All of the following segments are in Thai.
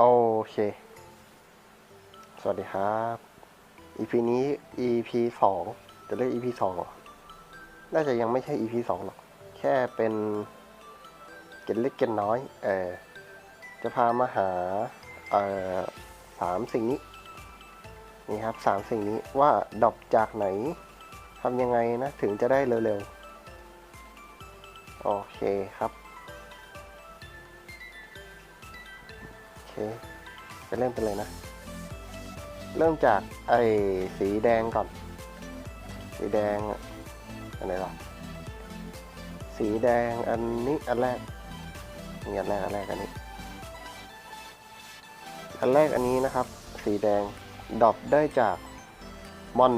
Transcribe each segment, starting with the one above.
โอเค สวัสดีครับ EP นี้ EP สองจะเรียก EP สองเหรอ น่าจะยังไม่ใช่ EP สองหรอก แค่เป็นเกณฑ์เล็กเกณฑ์น้อย เออจะพามาหา เอ่อสามสิ่งนี้ นี่ครับสามสิ่งนี้ว่าดรอปจากไหนทำยังไงนะ ถึงจะได้เร็วๆ โอเคครับ ไปเริ่มกันเลยนะ เริ่มจากไอ้สีแดงก่อน สีแดงอะอันไหนหรอสีแดงอันนี้อันแรกนี่อันแรกอันแรกอันนี้ อันแรกอันนี้นะครับ สีแดงดรอปได้จากมอน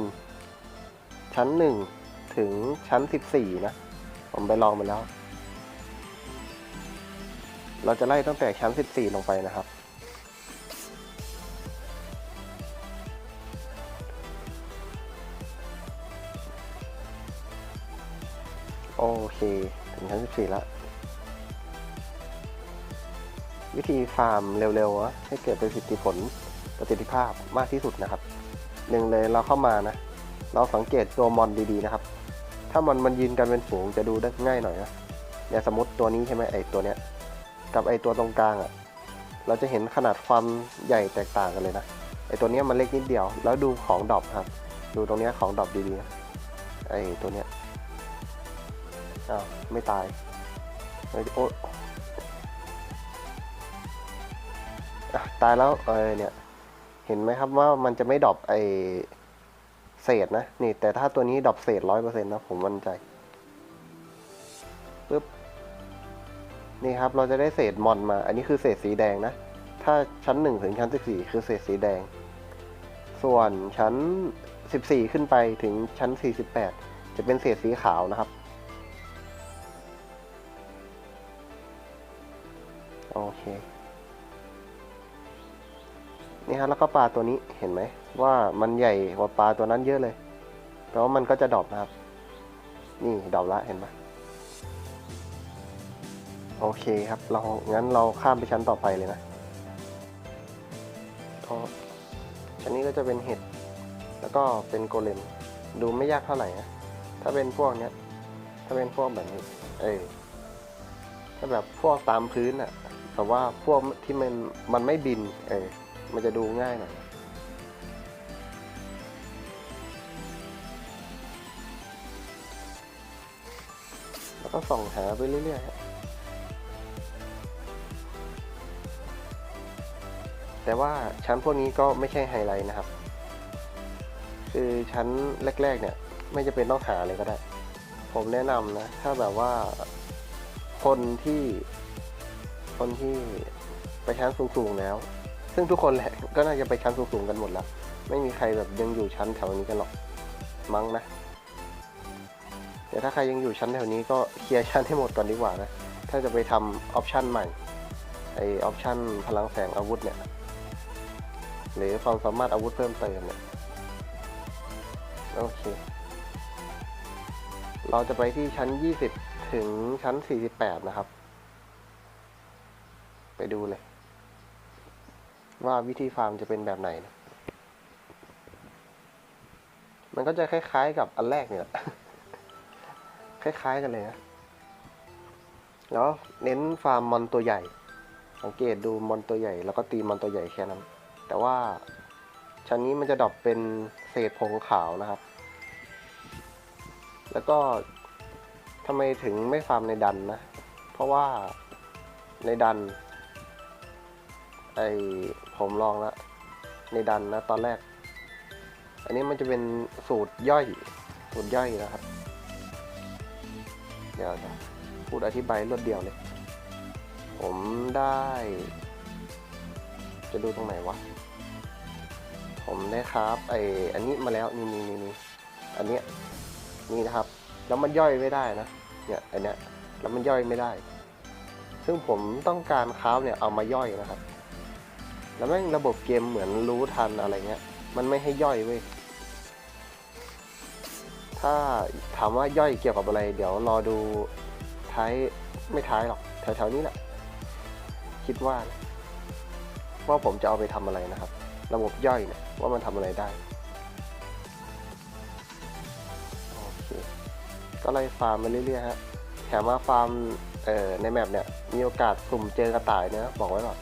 ชั้นหนึ่งถึงชั้นสิบสี่นะ ผมไปลองมาแล้ว เราจะไล่ตั้งแต่ชั้นสิบสี่ลงไปนะครับ โอเค ถึงชั้น14แล้ว วิธีฟาร์มเร็วๆอะให้เกิดประสิทธิผลประสิทธิภาพมากที่สุดนะครับหนึ่งเลยเราเข้ามานะ เราสังเกตตัวมอนดีๆนะครับ ถ้ามอนมันยืนกันเป็นฝูงจะดูได้ง่ายหน่อยนะเนี่ยสมมติตัวนี้ใช่ไหมไอตัวเนี้ย กับไอตัวตรงกลางอะ่ะ เราจะเห็นขนาดความใหญ่แตกต่างกันเลยนะไอตัวเนี้ยมันเล็กนิดเดียว แล้วดูของดอปครับ ดูตรงเนี้ยของดอปดีๆนะไอตัวเนี้ย อ้าวไม่ตายไม่โอ๊ยอะตายแล้วเออเนี่ยเห็นไหมครับว่ามันจะไม่ดรอปไอเศษนะนี่แต่ถ้าตัวนี้ดรอปเศษร้อยเปอร์เซ็นต์นะผมมั่นใจปึ๊บนี่ครับเราจะได้เศษมอนมา อันนี้คือเศษสีแดงนะ ถ้าชั้นหนึ่งถึงชั้นสิบสี่คือเศษสีแดง ส่วนชั้นสิบสี่ขึ้นไปถึงชั้นสี่สิบแปดจะเป็นเศษสีขาวนะครับ เคนี่ฮะแล้วก็ปลาตัวนี้เห็นไหมว่ามันใหญ่กว่าปลาตัวนั้นเยอะเลยแปลว่ามันก็จะดรอปนะครับ นี่ดรอปละเห็นไหมโอเคครับ เรางั้นเราข้ามไปชั้นต่อไปเลยนะก็ชั้นนี้ก็จะเป็นเห็ด แล้วก็เป็นโกเลม ดูไม่ยากเท่าไหร่นะ ถ้าเป็นพวกเนี้ย ถ้าเป็นพวกแบบนี้ เออถ้าแบบพวกตามพื้นอะ แต่ว่าพวกที่มันมันไม่บิน เออ มันจะดูง่ายหน่อยแล้วก็ส่องหาไปเรื่อยๆ แต่ว่าชั้นพวกนี้ก็ไม่ใช่ไฮไลท์นะครับ คือชั้นแรก ๆ เนี่ย ไม่จะเป็นต้องหาเลยก็ได้ ผมแนะนำนะ ถ้าแบบว่าคนที่ คนที่ไปชั้นสูงๆแล้ว ซึ่งทุกคนแหละก็น่าจะไปชั้นสูงๆกันหมดแล้ว ไม่มีใครแบบยังอยู่ชั้นแถวนี้กันหรอก มั้งนะแต่ถ้าใครยังอยู่ชั้นแถวนี้ก็เคลียร์ชั้นให้หมดก่อนดีกว่านะ ถ้าจะไปทำออปชันใหม่ ไอออปชันพลังแสงอาวุธเนี่ย หรือความสามารถอาวุธเพิ่มเติมเนี่ย โอเค เราจะไปที่ชั้น 20 ถึงชั้น 48 นะครับ ไปดูเลย ว่าวิธีฟาร์มจะเป็นแบบไหนนะมันก็จะคล้ายๆกับอันแรกเนี่ยแหละคล้ายๆกันเลยนะแล้วเน้นฟาร์มมอนตัวใหญ่ สังเกตดูมอนตัวใหญ่ แล้วก็ตีมอนตัวใหญ่แค่นั้น แต่ว่าชั้นนี้มันจะดรอปเป็นเศษผงขาวนะครับ แล้วก็ทำไมถึงไม่ฟาร์มในดันนะ เพราะว่าในดัน ไอผมลองแล้วในดันนะตอนแรก อันนี้มันจะเป็นสูตรย่อย สูตรย่อยนะครับ เดี๋ยวจะพูดอธิบายรวดเดียวเลย ผมได้ จะดูตรงไหนวะ ผมได้ครับไออันนี้มาแล้วนี่นี่นี่นี่อันเนี้ยนี่นะครับ แล้วมันย่อยไม่ได้นะ เนี่ยอันเนี้ยแล้วมันย่อยไม่ได้ ซึ่งผมต้องการคราฟเนี่ยเอามาย่อยนะครับ แล้วแม่งระบบเกมเหมือนรู้ทันอะไรเงี้ย มันไม่ให้ย่อยเว้ย ถ้าถามว่าย่อยเกี่ยวกับอะไร เดี๋ยวรอดูท้ายไม่ท้ายหรอกแถวๆนี้แหละ คิดว่า ว่าผมจะเอาไปทำอะไรนะครับ ระบบย่อยเนี่ยว่ามันทำอะไรได้โอเคก็ไล่ฟาร์มไปเรื่อยๆฮะแถมว่าฟาร์มในแมปเนี่ยมีโอกาสสุ่มเจอกระต่ายนะบอกไว้ก่อน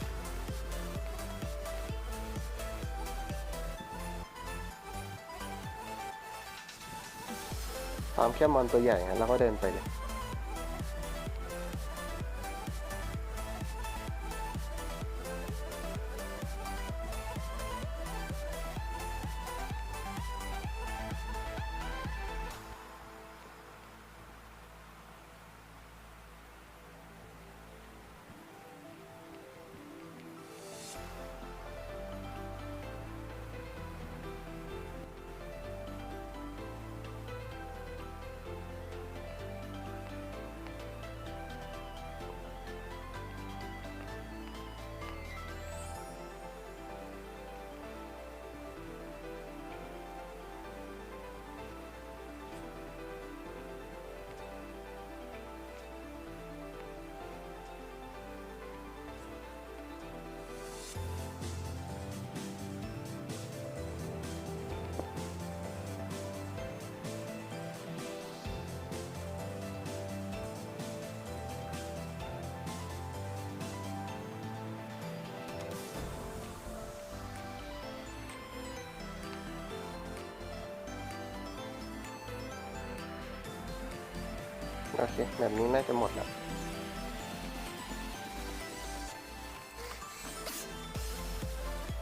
ตามแค่มอนตัวใหญ่ฮะแล้วก็เดินไปเลย โอเค แบบนี้น่าจะหมดแล้ว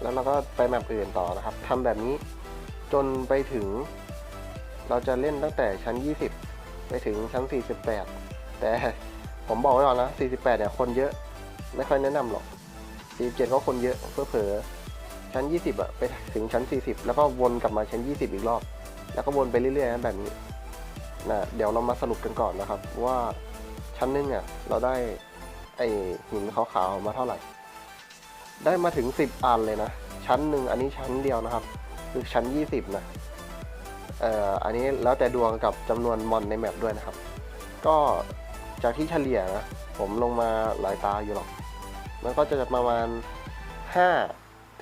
แล้วเราก็ไปแมปอื่นต่อนะครับทำแบบนี้จนไปถึง เราจะเล่นตั้งแต่ชั้น 20 ไปถึงชั้น 48 แต่ผมบอกไว้ก่อนนะ 48 เนี่ยคนเยอะ ไม่ค่อยแนะนำหรอก 47 ก็คนเยอะเพื่อเผลอชั้น 20อะไปถึงชั้น 40 แล้วก็วนกลับมาชั้น 20 อีกรอบ แล้วก็วนไปเรื่อยๆนะแบบนี้ นะเดี๋ยวเรามาสรุปกันก่อนนะครับ ว่าชั้นหนึงอะเราได้ไอหินขาวๆมาเท่าไหร่ ได้มาถึงสิบอันเลยนะ ชั้นหนึ่งอันนี้ชั้นเดียวนะครับ คือชั้นยี่สิบนะเอ่ออันนี้แล้วแต่ดวงกับจำนวนมอนในแมปด้วยนะครับ ก็จากที่เฉลี่ยนะ ผมลงมาหลายตาอยู่หรอก มันก็จะประมาณห้า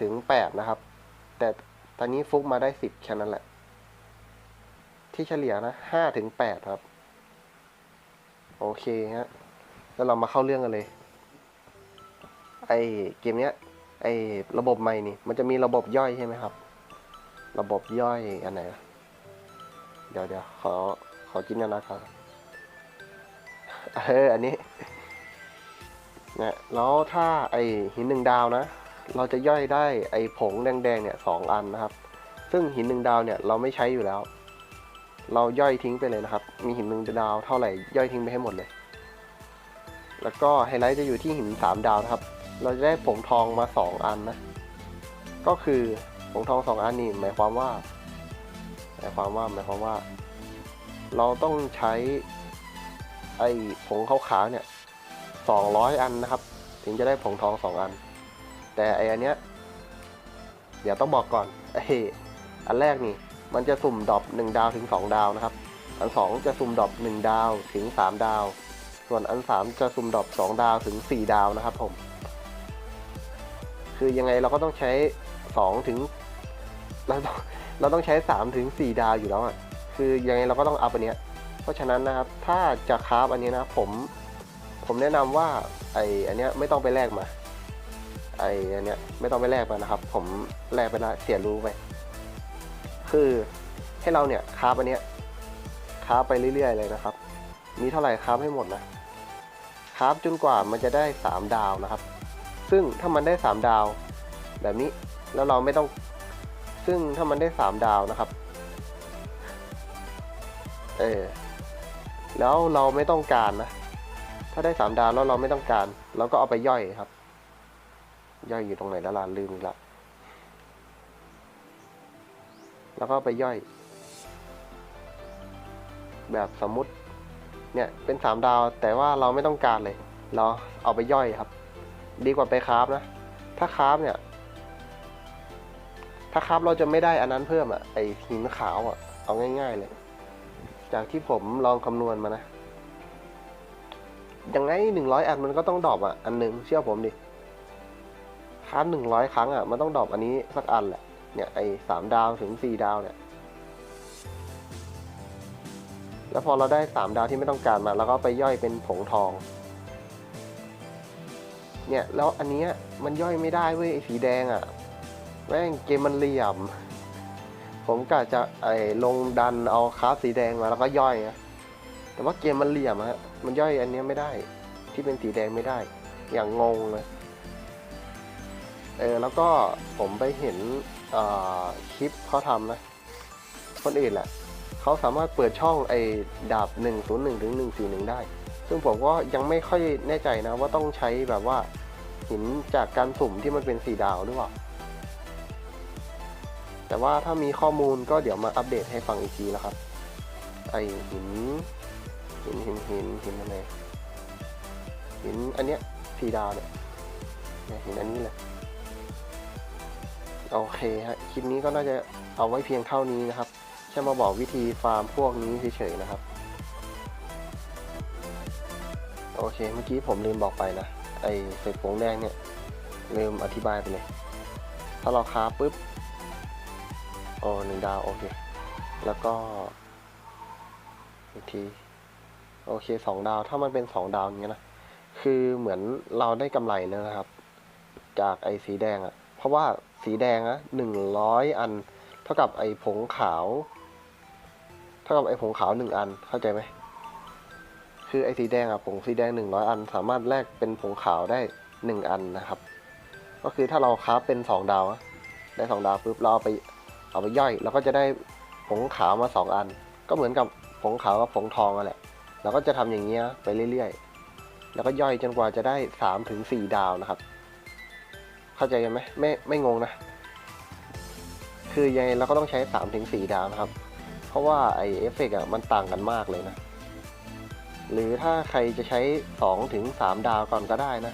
ถึงแปดนะครับ แต่ตอนนี้ฟุกมาได้สิบแค่นั้นแหละ ที่เฉลี่ยนะห้าถึงแปดครับ โอเคฮะแล้วเรามาเข้าเรื่องกันเลย ไอเกมเนี้ย ไอระบบใหม่นี่ มันจะมีระบบย่อยใช่ไหมครับ ระบบย่อยอันไหนอะเดี๋ยวเดี๋ยวขอขอจินตนาการเอออันนี้เนี่ยแล้วถ้าไอหินหนึ่งดาวนะ เราจะย่อยได้ไอผงแดงๆเนี่ยสองอันนะครับ ซึ่งหินหนึ่งดาวเนี่ยเราไม่ใช้อยู่แล้ว เราย่อยทิ้งไปเลยนะครับ มีหินหนึ่งดาวเท่าไหร่ย่อยทิ้งไปให้หมดเลย แล้วก็ไฮไลท์จะอยู่ที่หินสามดาวนะครับ เราจะได้ผงทองมาสองอันนะ ก็คือผงทองสองอันนี่หมายความว่า หมายความว่าหมายความว่า เราต้องใช้ไอ้ผงขาวๆเนี่ยสองร้อยอันนะครับ ถึงจะได้ผงทองสองอัน แต่ไอ้อันเนี้ย เดี๋ยวต้องบอกก่อนไอ้อันแรกนี่ มันจะสุ่มดรอป1ดาวถึง 2 ดาวนะครับ อัน 2 จะสุ่มดรอป1ดาวถึง 3 ดาว ส่วนอัน 3 จะสุ่มดรอป2 ดาวถึง 4 ดาวนะครับผม คือยังไงเราก็ต้องใช้2ถึงเราต้องเราต้องใช้3ถึง4ดาวอยู่แล้วอะ คือยังไงเราก็ต้องอัพอันเนี้ย เพราะฉะนั้นนะครับ ถ้าจะคราฟอันนี้นะผม ผมแนะนำว่าไออันเนี้ยไม่ต้องไปแลกมา ไออันเนี้ยไม่ต้องไปแลกมานะครับ ผมแลกไปละเสียรู้ไป คือให้เราเนี่ยคาฟอันเนี้ยคาฟไปเรื่อย ๆ เลยนะครับ มีเท่าไหร่คาฟให้หมดนะคราฟจนกว่ามันจะได้ 3 ดาวนะครับ ซึ่งถ้ามันได้ 3 ดาว แบบนี้แล้วเราไม่ต้อง ซึ่งถ้ามันได้ 3 ดาวนะครับ เออแล้วเราไม่ต้องการนะ ถ้าได้ 3 ดาวแล้วเราไม่ต้องการ เราก็เอาไปย่อยครับ ย่อยอยู่ตรงไหนแล้วล่ะลืมอีกละ แล้วก็ไปย่อย แบบสมมุติ เนี่ยเป็นสามดาวแต่ว่าเราไม่ต้องการเลย เราเอาไปย่อยครับ ดีกว่าไปคราฟนะ ถ้าคราฟเนี่ย ถ้าคราฟเราจะไม่ได้อันนั้นเพิ่มอะไอหินขาวอะเอาง่าย ๆเลย จากที่ผมลองคำนวณมานะยังไงหนึ่งร้อยอันมันก็ต้องดรอปอะอันหนึ่งเชื่อผมดิคร์จหนึ่งร้อยครั้งอะมันต้องดรอปอันนี้สักอันแหละ เนี่ยไอ้สามดาวถึงสี่ดาวเนี่ยแล้วพอเราได้สามดาวที่ไม่ต้องการมาแล้วก็ไปย่อยเป็นผงทอง เนี่ยแล้วอันเนี้ยมันย่อยไม่ได้เว้ยไอ้สีแดงอะ่ะแม่งเกมมันเหลี่ยม ผมกะจะไอ้ลงดันเอาคราฟสีแดงมาแล้วก็ย่อยนะแต่ว่าเกมมันเหลี่ยมอะฮะมันย่อยอันเนี้ยไม่ได้ ที่เป็นสีแดงไม่ได้ อย่างงงเลย เออแล้วก็ผมไปเห็นคลิปเขาทำนะ คนอื่นแหละเขาสามารถเปิดช่องไอ้ดาบ 101ถึง141 ได้ ซึ่งผมก็ยังไม่ค่อยแน่ใจนะว่าต้องใช้แบบว่าหินจากการสุ่มที่มันเป็นสีดาวหรือเปล่า แต่ว่าถ้ามีข้อมูลก็เดี๋ยวมาอัปเดตให้ฟังอีกทีนะครับ ไอหิน หินหินหินหินอะไรหินอันเนี้ยสีดาวเนี่ยเนี่ยหินอันนี้เลย โอเคฮะคลิปนี้ก็น่าจะเอาไว้เพียงเท่านี้นะครับ แค่มาบอกวิธีฟาร์มพวกนี้เฉยๆนะครับ โอเคเมื่อกี้ผมลืมบอกไปนะไอเศษผงแดงเนี่ยลืมอธิบายไปเลย ถ้าเราคาปุ๊บโอ้หนึ่งดาวโอเค แล้วก็อีกทีโอเคสองดาวถ้ามันเป็นสองดาวอย่างเงี้ยนะคือเหมือนเราได้กำไรแล้วนะครับ จากไอ้สีแดงอะ่ะ เพราะว่า สีแดงอะหนึ่งร้อยอัน เท่ากับไอ้ผงขาว เท่ากับไอ้ผงขาวหนึ่งอันเข้าใจไหมคือไอ้สีแดงอะผงสีแดงหนึ่งร้อยอัน สามารถแลกเป็นผงขาวได้หนึ่งอันนะครับ ก็คือถ้าเราคราฟเป็นสองดาวอะได้สองดาวปุ๊บเราเอาไปเอาไปย่อยเราก็จะได้ผงขาวมาสองอัน ก็เหมือนกับผงขาวกับผงทองนั่นแหละเราก็จะทำอย่างเงี้ยไปเรื่อยๆ แล้วก็ย่อยจนกว่าจะได้สามถึงสี่ดาวนะครับ เข้าใจกันไหมไม่ไม่งงนะ คือยังไงเราก็ต้องใช้สามถึงสี่ดาวนะครับ เพราะว่าไอเอฟเฟกต์อะมันต่างกันมากเลยนะ หรือถ้าใครจะใช้สองถึงสามดาวก่อนก็ได้นะ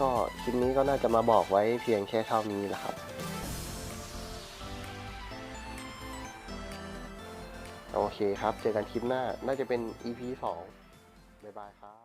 ก็คลิปนี้ก็น่าจะมาบอกไว้เพียงแค่เท่านี้แหละครับโอเคครับ เจอกันคลิปหน้า น่าจะเป็น EP 2 บ๊ายบายครับ